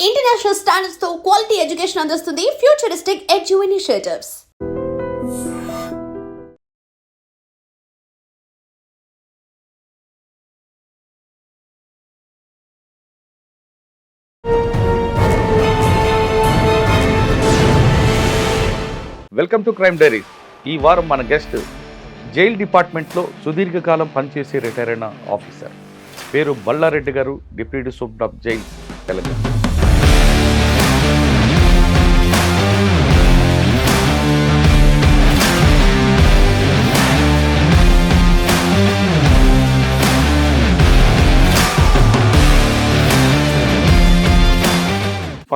International స్టాండర్డ్స్తో quality education అందిస్తుంది futuristic edu initiatives welcome to crime diaries ఈ వారం మన గెస్ట్ జైల్ డిపార్ట్మెంట్లో సుదీర్ఘకాలం పనిచేసే రిటైర్ అయిన ఆఫీసర్ పేరు బల్లారెడ్డి గారు deputy super of jail Telangana.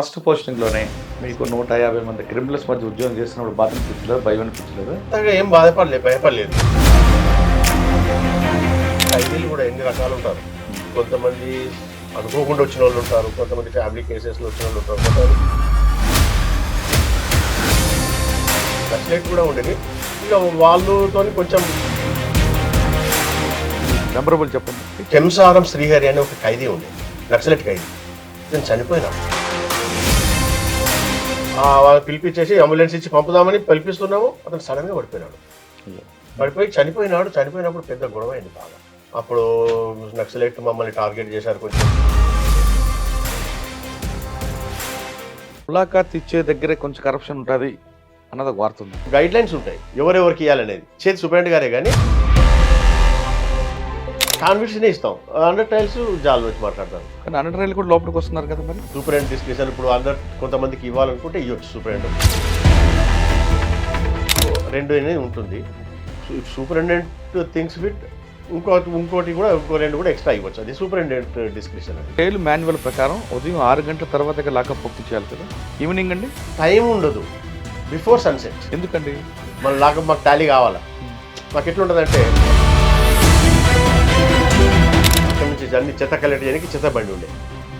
First పోస్టింగ్లోనే మీకు నూట యాభై మంది క్రిమినల్స్ మధ్య ఉద్యోగం చేసినప్పుడు బాధ అనిపించలేదు భయం అనిపించలేదు? ఏం బాధపడలేదు భయపడలేదు. ఖైదీలు కూడా ఎన్ని రకాలు ఉంటారు? కొంతమంది అనుకోకుండా వచ్చిన వాళ్ళు ఉంటారు కొంతమంది ఫ్యామిలీ కేసెస్లో వచ్చిన వాళ్ళు ఉంటారు కొంతమంది కూడా ఉండేది. ఇక వాళ్ళతో కొంచెం మెమరబుల్ చెప్పండి. కెంసారం శ్రీహరి అనే ఒక ఖైదీ ఉండేది నక్సలైట్ ఖైదీ. నేను చనిపోయినా వాళ్ళు పిలిపించేసి అంబులెన్స్ ఇచ్చి పంపుదామని పిలిపిస్తున్నాము. అతను సడన్గా పడిపోయినాడు. పడిపోయి చనిపోయినాడు. చనిపోయినప్పుడు పెద్ద గొడవ అయింది బాగా. అప్పుడు నక్సలైట్ మమ్మల్ని టార్గెట్ చేశారు కొంచెం. ములాఖాత్ ఇచ్చే దగ్గరే కొంచెం కరప్షన్ ఉంటుంది అన్నది ఒక వార్త ఉంది. గైడ్ లైన్స్ ఉంటాయి. ఎవరెవరికి ఇవ్వాలనేది చేతి సూపరింటెండెంట్ గారే కానీ కాన్విట్స్నే ఇస్తాం. అండర్ టైల్స్ జాల్ వచ్చి మాట్లాడతారు. కానీ అన్న రైలు కూడా లోపలికి వస్తున్నారు కదా మరి? సూపరింటెండెంట్ డిస్కషన్ ఇప్పుడు అందరు కొంతమందికి ఇవ్వాలనుకుంటే ఇవ్వచ్చు సూపరింటెండెంట్ రెండు అనేది ఉంటుంది. సూపరింటెండెంట్ థింగ్స్ విత్ ఇంకో ఇంకోటి కూడా ఇంకో రెండు కూడా ఎక్స్ట్రా ఇవ్వచ్చు. అది సూపరింటెండెంట్ డిస్క్రిప్షన్ జైలు మాన్యువల్ ప్రకారం ఉదయం ఆరు గంటల తర్వాత లాకప్ పూర్తి చేయాలి కదా? ఈవినింగ్ అండి? టైం ఉండదు. Before sunset. ఎందుకండి? మన లాగా మాకు టాలీ కావాలా? మాకు ఎట్లుంటుందంటే నుంచి అన్ని చెత్త కలెక్ట్ చేయడానికి చెత్త బండి ఉండే.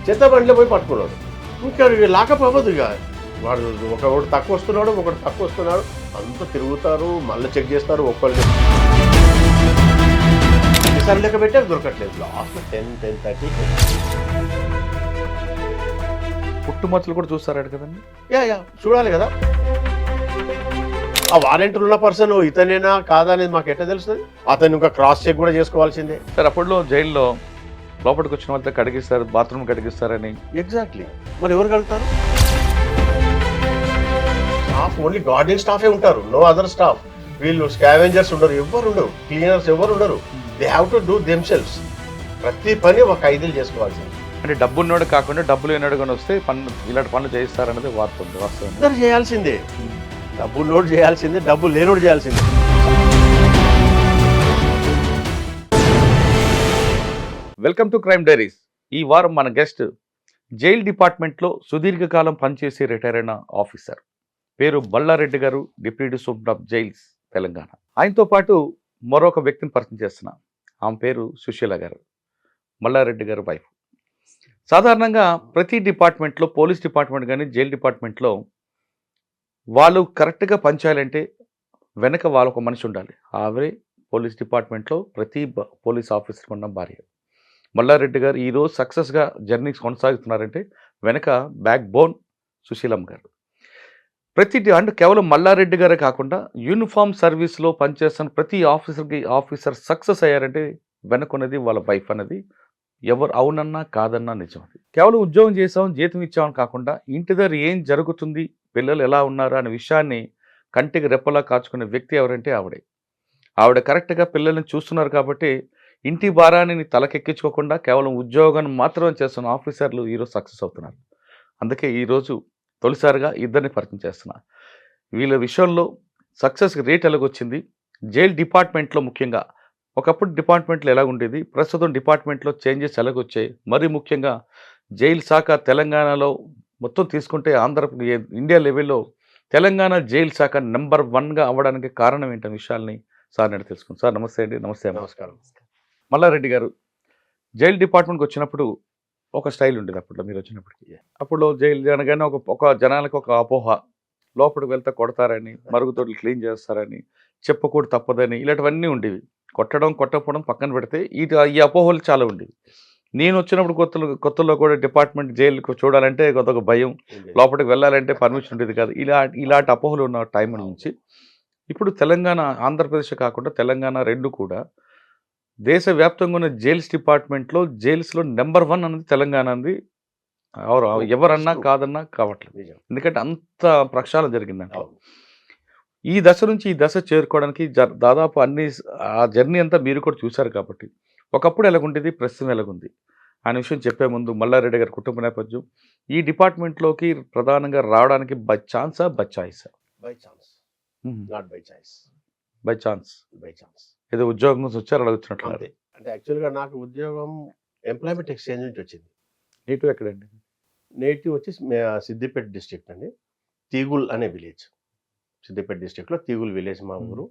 చెత్త బండిలో పోయి పట్టుకున్నాడు. ఇంకా లాకప్ అవ్వదు ఇక. వాడు ఒకడు తక్కువ వస్తున్నాడు ఒకడు తక్కువ వస్తున్నాడు. అంతా తిరుగుతారు మళ్ళీ చెక్ చేస్తారు ఒక్కళ్ళు. ఎన్నిసార్లు లెక్క పెట్టారు దొరకట్లేదు. లాస్ట్ టెన్ టెన్ థర్టీ పుట్టుమచ్చలు కూడా చూస్తారాడు కదండి? యా యా చూడాలి కదా. ఆ వారెంట్ ఉన్న పర్సన్ ఇతనేనా కాదా అనేది మాకు ఎట్లా తెలుస్తుంది? అతను ఇంకా క్రాస్ చెక్ కూడా చేసుకోవాల్సిందే. సార్ అప్పట్లో జైల్లో లోపలికి వచ్చిన వాళ్ళతో కడిగిస్తారు బాత్రూమ్ కడిగిస్తారని. ఎగ్జాక్ట్లీ మరి ఎవరు కలుగుతారు స్టాఫ్ ఓన్లీ గార్డెన్ స్టాఫే ఉంటారు. నో అదర్ స్టాఫ్ వీళ్ళు స్కావెంజర్స్ ఉండరు. ఎవరు ఉండరు క్లీనర్స్ ఎవరు ఉండరు they have to do themselves ప్రతి పని ఒక ఐదులు చేసుకోవాల్సింది. అంటే డబ్బు ఉన్నవాడు కాకుండా డబ్బులు లేనాడు కానీ వస్తే పన్ను ఇలాంటి పనులు చేయిస్తారనేది వార్త ఉంది వాస్తవం అందరు చేయాల్సిందే. డబ్బు నోట్ చేయాల్సిందే డబ్బు లేనోడు చేయాల్సిందే. Welcome to crime diaries. ఈ వారం మన గెస్ట్ జైల్ డిపార్ట్మెంట్లో సుదీర్ఘకాలం పనిచేసి రిటైర్ అయిన ఆఫీసర్. పేరు బల్లారెడ్డి గారు deputy super of jails Telangana. ఆయనతో పాటు మరొక వ్యక్తిని పరిచయం చేస్తున్నా. ఆమె పేరు సుశీల గారు మల్లారెడ్డి గారు వైఫ్. సాధారణంగా ప్రతి డిపార్ట్మెంట్లో పోలీస్ డిపార్ట్మెంట్ కానీ జైల్ డిపార్ట్మెంట్లో వాళ్ళు కరెక్ట్గా పనిచేయాలంటే వెనక వాళ్ళొక మనిషి ఉండాలి. ఆవిడే పోలీస్ డిపార్ట్మెంట్లో ప్రతి బ- పోలీస్ ఆఫీసర్ ఉన్న భార్య. మల్లారెడ్డి గారు ఈరోజు సక్సెస్గా జర్నీ కొనసాగుతున్నారంటే వెనక బ్యాక్ బోన్ సుశీలమ్మ గారు. ప్రతి అంటే కేవలం మల్లారెడ్డి గారే కాకుండా యూనిఫామ్ సర్వీస్లో పనిచేస్తున్న ప్రతి ఆఫీసర్కి ఆఫీసర్ సక్సెస్ అయ్యారంటే వెనకున్నది వాళ్ళ వైఫ్ అనేది ఎవరు అవునన్నా కాదన్నా నిజం అది. కేవలం ఉద్యోగం చేసాం జీతం ఇచ్చామని కాకుండా ఇంటి దగ్గర ఏం జరుగుతుంది పిల్లలు ఎలా ఉన్నారు అనే విషయాన్ని కంటికి రెప్పలా కాచుకునే వ్యక్తి ఎవరంటే ఆవిడే. ఆవిడ కరెక్ట్గా పిల్లల్ని చూస్తున్నారు కాబట్టి ఇంటి భారాన్ని తలకెక్కించుకోకుండా కేవలం ఉద్యోగాన్ని మాత్రమే చేస్తున్న ఆఫీసర్లు ఈరోజు సక్సెస్ అవుతున్నారు. అందుకే ఈరోజు తొలిసారిగా ఇద్దరిని పరిచయం చేస్తున్నా. వీళ్ళ విషయంలో సక్సెస్ రేట్ ఎలాగొచ్చింది? జైల్ డిపార్ట్మెంట్లో ముఖ్యంగా ఒకప్పుడు డిపార్ట్మెంట్లో ఎలా ఉండేది? ప్రస్తుతం డిపార్ట్మెంట్లో చేంజెస్ ఎలాగొచ్చాయి? మరి ముఖ్యంగా జైలు శాఖ తెలంగాణలో మొత్తం తీసుకుంటే ఆంధ్ర ఇండియా లెవెల్లో తెలంగాణ జైలు శాఖ నెంబర్ వన్గా అవ్వడానికి కారణం ఏంటనే విషయాల్ని సార్ నేను తెలుసుకుంటాను సార్ నమస్తే అండి. నమస్తే నమస్కారం. మల్లారెడ్డి గారు జైలు డిపార్ట్మెంట్కి వచ్చినప్పుడు ఒక స్టైల్ ఉండేది అప్పట్లో మీరు వచ్చినప్పటికి. అప్పుడు జైలు అనగానే ఒక ఒక జనాలకు ఒక అపోహ లోపలికి వెళ్తే కొడతారని మరుగుదొడ్లు క్లీన్ చేస్తారని చెప్పకూడదు తప్పదని ఇలాంటివన్నీ ఉండేవి. కొట్టడం కొట్టకపోవడం పక్కన పెడితే ఈ ఈ అపోహలు చాలా ఉండేవి. నేను వచ్చినప్పుడు కొత్తలో కొత్తలో కూడా డిపార్ట్మెంట్ జైలుకు చూడాలంటే కొంత ఒక భయం లోపలికి వెళ్ళాలంటే పర్మిషన్ ఉండేది కాదు. ఇలా ఇలాంటి అపోహలు ఉన్న టైం నుంచి ఇప్పుడు తెలంగాణ ఆంధ్రప్రదేశ్ కాకుండా తెలంగాణ రెండు కూడా దేశవ్యాప్తంగా ఉన్న జైల్స్ డిపార్ట్మెంట్లో జైల్స్లో నెంబర్ వన్ అన్నది తెలంగాణ అంది. ఎవరు ఎవరన్నా కాదన్నా కావట్లేదు. ఎందుకంటే అంత ప్రక్షాళన జరిగిందంట. ఈ దశ నుంచి ఈ దశ చేరుకోవడానికి దాదాపు అన్ని ఆ జర్నీ అంతా మీరు కూడా చూశారు కాబట్టి. ఒకప్పుడు ఎలాగుండేది? ప్రస్తుతం ఎలాగుంది? అనే విషయం చెప్పే ముందు మల్లారెడ్డి గారి కుటుంబ నేపథ్యం. ఈ డిపార్ట్మెంట్లోకి ప్రధానంగా రావడానికి బై ఛాన్సా by చాయిసా by chance. Not by choice by chance. By chance. ఏదో ఉద్యోగం నుంచి వచ్చారు అంతే. అంటే యాక్చువల్గా నాకు ఉద్యోగం ఎంప్లాయ్మెంట్ ఎక్స్చేంజ్ నుంచి వచ్చింది. నీటు ఎక్కడండి? నేటివ్ వచ్చి సిద్దిపేట డిస్ట్రిక్ట్ అండి. తీగుల్ అనే విలేజ్. సిద్దిపేట డిస్ట్రిక్ట్లో తీగుల్ విలేజ్ మా ఊరు.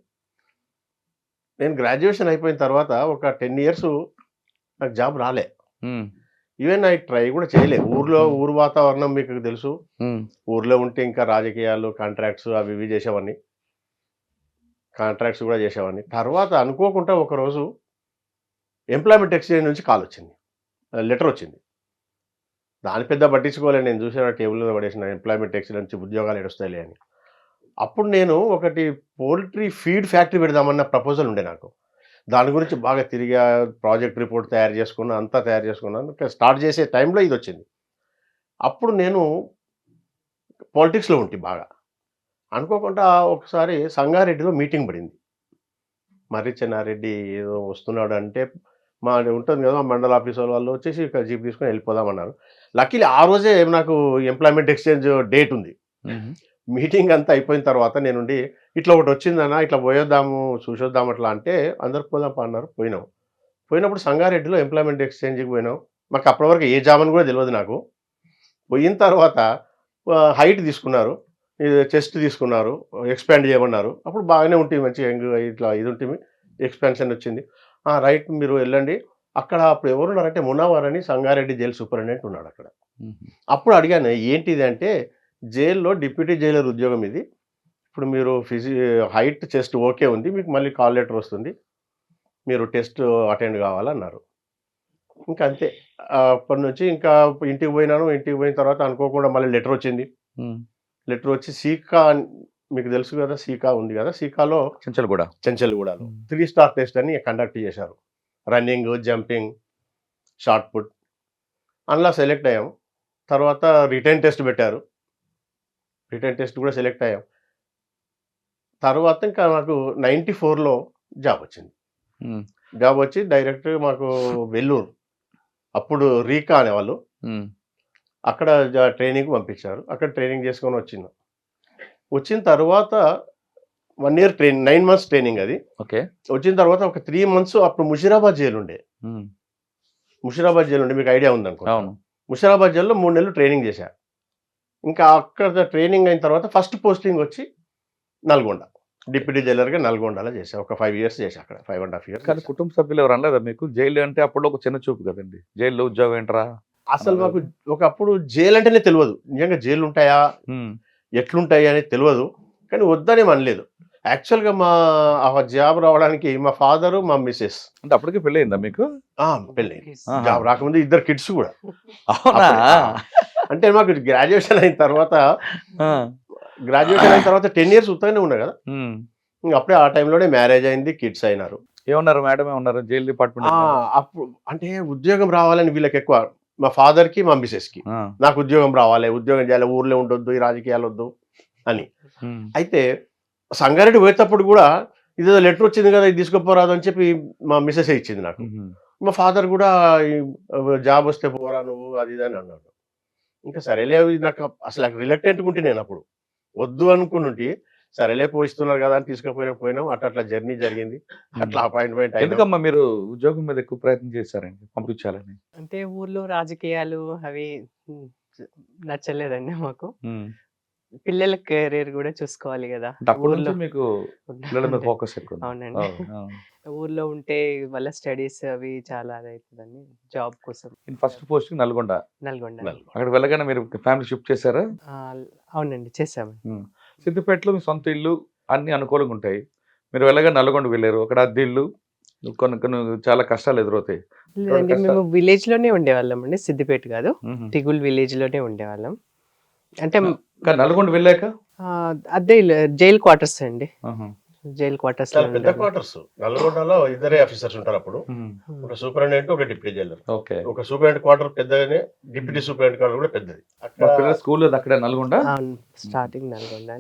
నేను గ్రాడ్యుయేషన్ అయిపోయిన తర్వాత ఒక టెన్ ఇయర్స్ నాకు జాబ్ రాలే. ఈవెన్ ఐ ట్రై కూడా చేయలే. ఊర్లో ఊరు వాతావరణం మీకు తెలుసు. ఊర్లో ఉంటే ఇంకా రాజకీయాలు కాంట్రాక్ట్స్ అవి ఇవి చేసేవాడిని. కాంట్రాక్ట్స్ కూడా చేసేవాడిని. తర్వాత అనుకోకుండా ఒకరోజు ఎంప్లాయ్మెంట్ ఎక్స్చేంజ్ నుంచి కాల్ వచ్చింది. లెటర్ వచ్చింది. దాని పెద్ద పట్టించుకోలే నేను చూసిన టేబుల్ మీద పడేసిన ఎంప్లాయ్మెంట్ ఎక్స్చేంజ్ నుంచి ఉద్యోగాలు ఎడుస్తాయిలే అని. అప్పుడు నేను ఒకటి పోల్ట్రీ ఫీడ్ ఫ్యాక్టరీ పెడదామన్న ప్రపోజల్ ఉండే నాకు. దాని గురించి బాగా తిరిగా ప్రాజెక్ట్ రిపోర్ట్ తయారు చేసుకున్నా అంతా తయారు చేసుకున్నాను స్టార్ట్ చేసే టైంలో ఇది వచ్చింది. అప్పుడు నేను పాలిటిక్స్లో ఉంటే బాగా. అనుకోకుండా ఒకసారి సంగారెడ్డిలో మీటింగ్ పడింది. మర్రి చెన్నారెడ్డి ఏదో వస్తున్నాడు అంటే మా ఉంటుంది కదా మండల ఆఫీస్ వాళ్ళు వచ్చేసి ఇక్కడ జీప్ తీసుకొని వెళ్ళిపోదామన్నారు. లక్కీలీ ఆ రోజే నాకు ఎంప్లాయ్మెంట్ ఎక్స్చేంజ్ డేట్ ఉంది. మీటింగ్ అంతా అయిపోయిన తర్వాత నేనుండి ఇట్లా ఒకటి వచ్చిందన్న ఇట్లా పోయొద్దాము చూసొద్దాం అట్లా అంటే అందరు పోదాం అన్నారు పోయినాం. పోయినప్పుడు సంగారెడ్డిలో ఎంప్లాయ్మెంట్ ఎక్స్చేంజ్కి పోయినాం. మాకు అప్పటి వరకు ఏ జాబ్ అని కూడా తెలియదు నాకు. పోయిన తర్వాత హైట్ తీసుకున్నారు. చెస్ట్ తీసుకున్నారు ఎక్స్పాండ్ చేయమన్నారు. అప్పుడు బాగానే ఉంటుంది మంచి యంగ్ ఇట్లా ఇది ఉంటుంది ఎక్స్పాన్షన్ వచ్చింది. రైట్ మీరు వెళ్ళండి. అక్కడ అప్పుడు ఎవరున్నారంటే మునావర్ అని సంగారెడ్డి జైలు సూపరింటెండెంట్ ఉన్నాడు అక్కడ. అప్పుడు అడిగాను ఏంటిది అంటే జైల్లో డిప్యూటీ జైలర్ ఉద్యోగం ఇది. ఇప్పుడు మీరు ఫిజి హైట్ చెస్ట్ ఓకే ఉంది మీకు మళ్ళీ కాల్ లెటర్ వస్తుంది. మీరు టెస్ట్ అటెండ్ కావాలన్నారు. ఇంకా అంతే. అప్పటి నుంచి ఇంకా ఇంటికి పోయినాను ఇంటికి పోయిన తర్వాత అనుకోకుండా మళ్ళీ లెటర్ వచ్చింది. లెటర్ వచ్చి సీకా మీకు తెలుసు కదా సీకా ఉంది కదా సీకాలో చెంచల్ కూడా చెంచల్గూడలో త్రీ స్టార్ టెస్ట్ అని కండక్ట్ చేశారు. రన్నింగ్ జంపింగ్ షార్ట్ పుట్ అందులో సెలెక్ట్ అయ్యాం. తర్వాత రిటర్న్ టెస్ట్ పెట్టారు. రిటర్న్ టెస్ట్ కూడా సెలెక్ట్ అయ్యాం. తర్వాత ఇంకా నాకు నైంటీ ఫోర్లో జాబ్ వచ్చింది. జాబ్ వచ్చి డైరెక్ట్ మాకు వెల్లూరు. అప్పుడు రీకా అనేవాళ్ళు. అక్కడ ట్రైనింగ్ పంపించారు. అక్కడ ట్రైనింగ్ చేసుకొని వచ్చిన. వచ్చిన తర్వాత one year train nine months training అది. ఓకే. వచ్చిన తర్వాత ఒక త్రీ మంత్స్ అప్పుడు ముషిరాబాద్ జైలు ఉండే. ముషిరాబాద్ జైలు ఉండే మీకు ఐడియా ఉందనుకో. ముషిరాబాద్ జైల్లో మూడు నెలలు ట్రైనింగ్ చేశా. ఇంకా అక్కడ ట్రైనింగ్ అయిన తర్వాత ఫస్ట్ పోస్టింగ్ వచ్చి నల్గొండ. డిప్యూటీ జైలర్గా నల్గొండలో చేశా. ఒక ఫైవ్ ఇయర్స్ చేశా అక్కడ. ఫైవ్ అండ్ హాఫ్ కానీ ఇయర్స్ కుటుంబ సభ్యులు ఎవరు అనలేదా మీకు? జైలు అంటే అప్పుడు ఒక చిన్న చూపు కదండి. జైల్లో ఉద్యోగం ఏంట్రా? అసలు మాకు ఒకప్పుడు జైలు అంటేనే తెలియదు. నిజంగా జైలు ఉంటాయా ఎట్లుంటాయి అనేది తెలియదు. కానీ వద్దనే అనలేదు. యాక్చువల్గా మా ఆ జాబ్ రావడానికి మా ఫాదరు మా మిస్సెస్. అంటే అప్పటికే పెళ్ళి అయిందా మీకు పెళ్ళి ఆహా. జాబ్ రాకముందు ఇద్దరు కిడ్స్ కూడా. అవునా? అంటే మాకు గ్రాడ్యుయేషన్ అయిన తర్వాత ఆ, గ్రాడ్యుయేషన్ అయిన తర్వాత టెన్ ఇయర్స్ ఉత్తగానే ఉన్నా కదా? అప్పుడే ఆ టైంలోనే మ్యారేజ్ అయింది కిడ్స్ అయినారు. ఏమన్నారు మేడం? ఏమన్నారు? జైలు డిపార్ట్మెంట్ అప్పుడు అంటే ఉద్యోగం రావాలని వీళ్ళకి ఎక్కువ మా ఫాదర్కి మా మిసెస్కి ఆ, నాకు ఉద్యోగం రావాలి ఉద్యోగం చేయాలి ఊర్లో ఉండొద్దు ఈ రాజకీయాలు వద్దు అని. అయితే సంగారెడ్డి పోయేటప్పుడు కూడా ఇదేదో లెటర్ వచ్చింది కదా ఇది తీసుకుపోరాదు అని చెప్పి మా మిసెస్ ఇచ్చింది నాకు. మా ఫాదర్ కూడా జాబ్ వస్తే పోరా నువ్వు అది ఇది అని అన్నాడు. ఇంకా సరేలే నాకు అసలు రిలక్టెంట్గా ఉంటే నేను అప్పుడు. వద్దు అనుకుని సరేలే పోయిస్తున్నారు కదా అని తీసుకుపోయినా పోయినాం. అట్లా అట్లా జర్నీ జరిగింది. అట్లా అపాయింట్మెంట్ అయింది ఎందుకమ్మా మీరు ఉద్యోగం మీద ఎక్కువ ప్రయత్నం చేశారండి పంపించాలని? అంటే ఊర్లో రాజకీయాలు అవి నచ్చలేదండి మాకు. పిల్లల కెరీర్ కూడా చూసుకోవాలి కదా. ఊర్లో మీకు పిల్లల మీద ఉంటే- ఫోకస్. అవునండి. అవును, అవును. ఊర్లో ఉంటే వాళ్ళ స్టడీస్ అవి చాలా అదవుతుందని జాబ్ కోసం. First post Nalgonda? నల్గొండ. అక్కడ వెళ్ళగానే మీరు ఫ్యామిలీ షిఫ్ట్ చేశారా? అవునండి చేసాము సిద్దిపేటలో మీ సొంత ఇల్లు అన్ని అనుకూలంగా ఉంటాయి. మీరు వెళ్ళగా నల్గొండ వెళ్ళారు. అక్కడ అద్దె ఇల్లు కొన్ని కొన్ని చాలా కష్టాలు ఎదురవుతాయి. లేదండి. మేము విలేజ్లోనే ఉండేవాళ్ళం అండి సిద్దిపేట కాదు. తిగుల్ విలేజ్లోనే ఉండేవాళ్ళం. అంటే నల్గొండ వెళ్ళాక? ఆ, అదే ఇల్లు- జైల్ క్వార్టర్స్ అండి. జైల్ క్వార్టర్స్ చాలా పెద్ద. క్వార్టర్స్. నల్గొండలో ఇద్దరే ఆఫీసర్స్ ఉంటారు అప్పుడు. ఒక సూపరింటెండెంట్ ఒక డిప్యూటీ జైలర్. ఓకే. ఒక సూపరింటెండెంట్ క్వార్టర్ పెద్దగానే డిప్యూటీ సూపరింటెండెంట్ క్వార్టర్ కూడా పెద్దది. అక్కడ స్కూల్ అక్కడ నల్గొండ? స్టార్టింగ్ నల్గొండ